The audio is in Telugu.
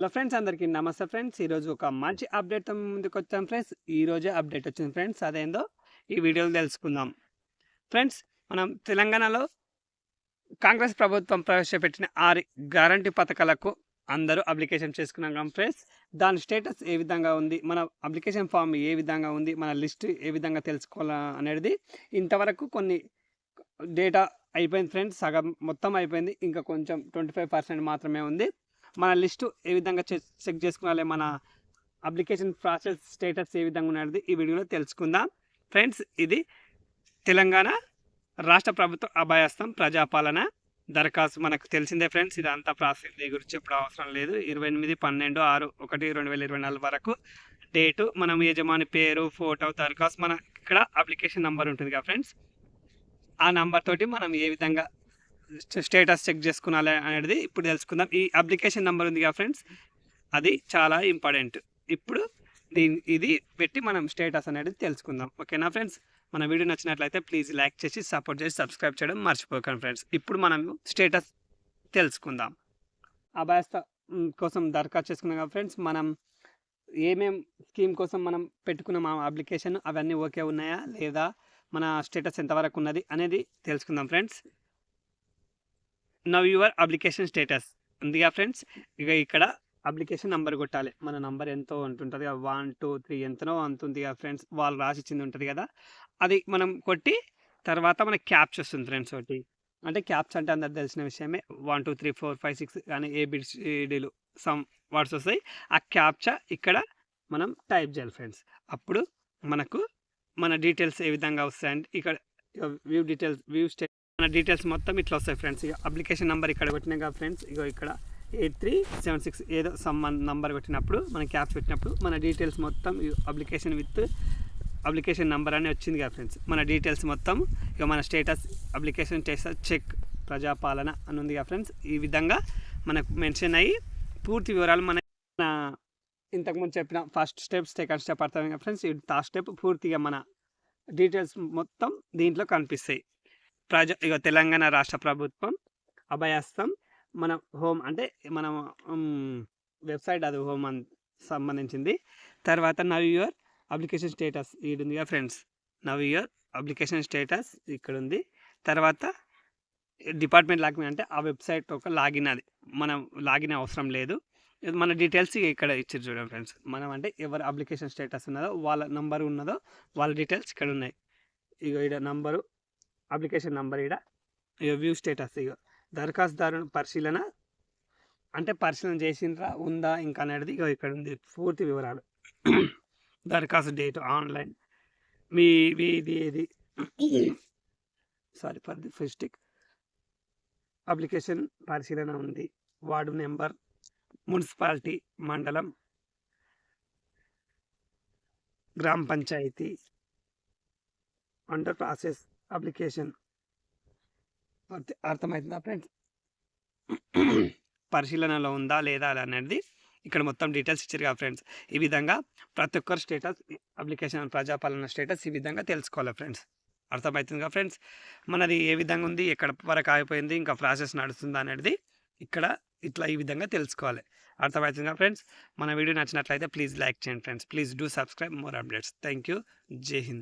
హలో ఫ్రెండ్స్ అందరికీ నమస్తే ఫ్రెండ్స్. ఈరోజు ఒక మంచి అప్డేట్తో ముందుకు వచ్చాం ఫ్రెండ్స్. ఈరోజే అప్డేట్ వచ్చింది ఫ్రెండ్స్. అదేందో ఈ వీడియోలో తెలుసుకుందాం. ఫ్రెండ్స్ మనం తెలంగాణలో కాంగ్రెస్ ప్రభుత్వం ప్రవేశపెట్టిన ఆరు గ్యారంటీ పథకాలకు అందరూ అప్లికేషన్ చేసుకున్నాం ఫ్రెండ్స్. దాని స్టేటస్ ఏ విధంగా ఉంది? మన అప్లికేషన్ ఫామ్ ఏ విధంగా ఉంది? మన లిస్ట్ ఏ విధంగా తెలుసుకోవాలా అనేది ఇంతవరకు కొన్ని డేటా అయిపోయింది ఫ్రెండ్స్. సగం మొత్తం అయిపోయింది. ఇంకా కొంచెం ట్వంటీ ఫైవ్ పర్సెంట్ మాత్రమే ఉంది. మన లిస్టు ఏ విధంగా చెక్ చేసుకోవాలి మన అప్లికేషన్ ప్రాసెస్ స్టేటస్ ఏ విధంగా ఉన్నది ఈ వీడియోలో తెలుసుకుందాం. ఫ్రెండ్స్ ఇది తెలంగాణ రాష్ట్ర ప్రభుత్వ అభయస్థం ప్రజాపాలన దరఖాస్తు. మనకు తెలిసిందే ఫ్రెండ్స్ ఇదంతా ప్రాసెస్ దీని గురించి ఇప్పుడు అవసరం లేదు. ఇరవై ఎనిమిది పన్నెండు ఆరు ఒకటి రెండు వేల ఇరవై నాలుగు వరకు డేటు మనం యజమాని పేరు ఫోటో దరఖాస్తు మన ఇక్కడ అప్లికేషన్ నెంబర్ ఉంటుంది కదా ఫ్రెండ్స్. ఆ నంబర్ తోటి మనం ఏ విధంగా స్టేటస్ చెక్ చేసుకునాలి అనేది ఇప్పుడు తెలుసుకుందాం. ఈ అప్లికేషన్ నెంబర్ ఉంది కదా ఫ్రెండ్స్. అది చాలా ఇంపార్టెంట్. ఇప్పుడు దీని ఇది పెట్టి మనం స్టేటస్ అనేది తెలుసుకుందాం. ఓకేనా ఫ్రెండ్స్? మన వీడియో నచ్చినట్లయితే ప్లీజ్ లైక్ చేసి సపోర్ట్ చేసి సబ్స్క్రైబ్ చేయడం మర్చిపోకండి ఫ్రెండ్స్. ఇప్పుడు మనం స్టేటస్ తెలుసుకుందాం. అభయస్థ కోసం దరఖాస్తు చేసుకున్నాం కదా ఫ్రెండ్స్. మనం ఏమేం స్కీమ్ కోసం మనం పెట్టుకున్నాం ఆ అప్లికేషన్? అవన్నీ ఓకే ఉన్నాయా? లేదా? మన స్టేటస్ ఎంతవరకు ఉన్నది? అనేది తెలుసుకుందాం friends. Now your application status ఉందిగా ఫ్రెండ్స్ ఇక ఇక్కడ అప్లికేషన్ నెంబర్ కొట్టాలి. మన నంబర్ ఎంతో ఉంటుంటుంది కదా వన్ టూ త్రీ ఎంతనో అంతుంది కదా ఫ్రెండ్స్ వాళ్ళు రాసిచ్చింది ఉంటుంది కదా. అది మనం కొట్టి తర్వాత మనకి క్యాప్చ్ వస్తుంది ఫ్రెండ్స్ ఒకటి. అంటే క్యాప్స్ అంటే అందరు తెలిసిన విషయమే. One two three four five six కానీ ఏబిసిడీలు సమ్ వర్డ్స్ వస్తాయి. ఆ క్యాప్చా ఇక్కడ మనం టైప్ చేయాలి ఫ్రెండ్స్ అప్పుడు మనకు మన డీటెయిల్స్ ఏ విధంగా వస్తాయంటే ఇక్కడ వ్యూ డీటెయిల్స్ వ్యూ స్టే మన డీటెయిల్స్ మొత్తం ఇట్లా వస్తాయి ఫ్రెండ్స్ ఇక అప్లికేషన్ నెంబర్ ఇక్కడ పెట్టినాం కదా ఫ్రెండ్స్ ఇగో ఇక్కడ ఎయిట్ త్రీ సెవెన్ సిక్స్ ఏదో సమ్ నంబర్ పెట్టినప్పుడు మన క్యాప్స్ పెట్టినప్పుడు మన డీటెయిల్స్ మొత్తం అప్లికేషన్ విత్ అప్లికేషన్ నెంబర్ అని వచ్చింది కదా ఫ్రెండ్స్ మన డీటెయిల్స్ మొత్తం ఇక మన status application status check Praja Palana అని ఉంది కదా ఫ్రెండ్స్ ఈ విధంగా మనకు మెన్షన్ అయ్యి పూర్తి వివరాలు మన ఇంతకుముందు చెప్పిన ఫస్ట్ స్టెప్ సెకండ్ స్టెప్ అర్థమైంది కదా ఫ్రెండ్స్ ఈ థర్డ్ స్టెప్ పూర్తిగా మన డీటెయిల్స్ మొత్తం దీంట్లో కనిపిస్తాయి. ప్రజ ఇక తెలంగాణ రాష్ట్ర ప్రభుత్వం అభయాస్తం మన హోమ్ అంటే మన వెబ్సైట్ అది హోమ్ అన్ సంబంధించింది. తర్వాత నవ్ యువర్ అప్లికేషన్ స్టేటస్ ఇది ఉంది కదా friends. Now your application status ఇక్కడ ఉంది తర్వాత డిపార్ట్మెంట్ లాగిన్ అంటే ఆ వెబ్సైట్ ఒక లాగిన్ అది. మనం లాగిన్ అవసరం లేదు. మన డీటెయిల్స్ ఇక్కడ ఇచ్చారు చూడండి ఫ్రెండ్స్. మనం అంటే ఎవరు అప్లికేషన్ స్టేటస్ ఉన్నదో వాళ్ళ నంబర్ ఉన్నదో వాళ్ళ డీటెయిల్స్ ఇక్కడ ఉన్నాయి ఇక ఇక్కడ నంబరు అప్లికేషన్ నంబర్ ఇడ ఇక వ్యూ స్టేటస్ ఇక దరఖాస్తుదారు పరిశీలన అంటే పరిశీలన చేసిండ్రా ఉందా ఇంకా అనేది ఇక ఇక్కడ ఉంది పూర్తి వివరాలు. దరఖాస్తు డేట్ ఆన్లైన్. మీ ఇది ఏది? సారీ ఫర్ ది ఫిస్టిక్ అప్లికేషన్ పరిశీలన ఉంది. వార్డు నెంబర్ మున్సిపాలిటీ మండలం గ్రామ పంచాయతీ. Under process application. అర్థమవుతుందా ఫ్రెండ్స్? పరిశీలనలో ఉందా లేదా అనేది ఇక్కడ మొత్తం డీటెయిల్స్ ఇచ్చారు కదా ఫ్రెండ్స్. ఈ విధంగా ప్రతి ఒక్కరు స్టేటస్ అప్లికేషన్ ప్రజాపాలన స్టేటస్ ఈ విధంగా తెలుసుకోవాలి ఫ్రెండ్స్. అర్థమవుతుంది కదా ఫ్రెండ్స్? మనది ఏ విధంగా ఉంది ఎక్కడ వరకు ఆగిపోయింది ఇంకా ప్రాసెస్ నడుస్తుందా అనేది ఇక్కడ ఇట్లా ఈ విధంగా తెలుసుకోవాలి. అర్థమవుతుంది కదా ఫ్రెండ్స్? మన వీడియో నచ్చినట్లయితే ప్లీజ్ లైక్ చేయండి friends. Please do subscribe more updates. Thank you Jai Hind.